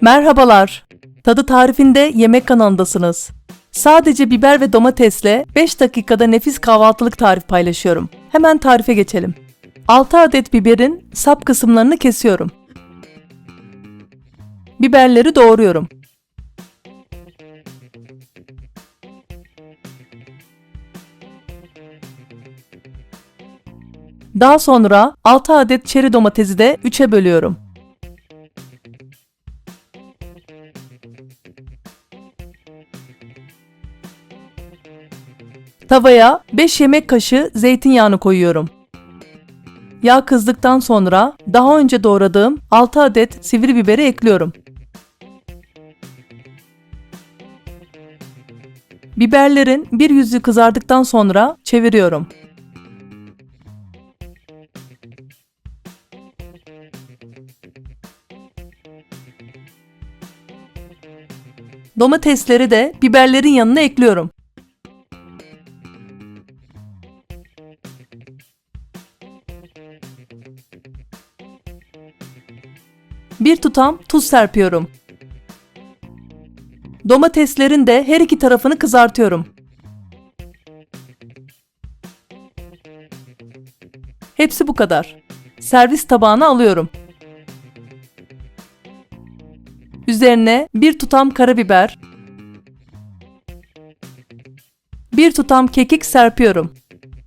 Merhabalar. Tadı tarifinde yemek kanalındasınız. Sadece biber ve domatesle 5 dakikada nefis kahvaltılık tarif paylaşıyorum. Hemen tarife geçelim. 6 adet biberin sap kısımlarını kesiyorum. Biberleri doğruyorum. Daha sonra 6 adet çeri domatesi de 3'e bölüyorum. Tavaya 5 yemek kaşığı zeytinyağını koyuyorum. Yağ kızdıktan sonra daha önce doğradığım 6 adet sivri biberi ekliyorum. Biberlerin bir yüzü kızardıktan sonra çeviriyorum. Domatesleri de biberlerin yanına ekliyorum. Bir tutam tuz serpiyorum. Domateslerin de her iki tarafını kızartıyorum. Hepsi bu kadar. Servis tabağına alıyorum. Üzerine bir tutam karabiber, bir tutam kekik serpiyorum.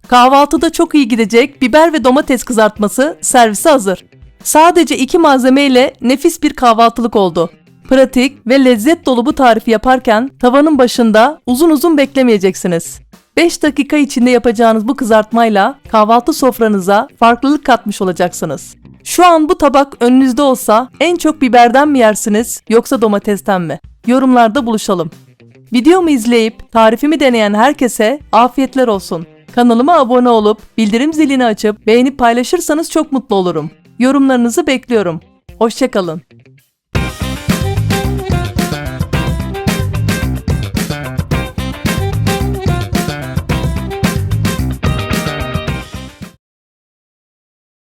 Kahvaltıda çok iyi gidecek biber ve domates kızartması servise hazır. Sadece iki malzeme ile nefis bir kahvaltılık oldu. Pratik ve lezzet dolu bu tarifi yaparken tavanın başında uzun uzun beklemeyeceksiniz. 5 dakika içinde yapacağınız bu kızartmayla kahvaltı sofranıza farklılık katmış olacaksınız. Şu an bu tabak önünüzde olsa en çok biberden mi yersiniz yoksa domatesten mi? Yorumlarda buluşalım. Videomu izleyip tarifimi deneyen herkese afiyetler olsun. Kanalıma abone olup bildirim zilini açıp beğenip paylaşırsanız çok mutlu olurum. Yorumlarınızı bekliyorum. Hoşçakalın.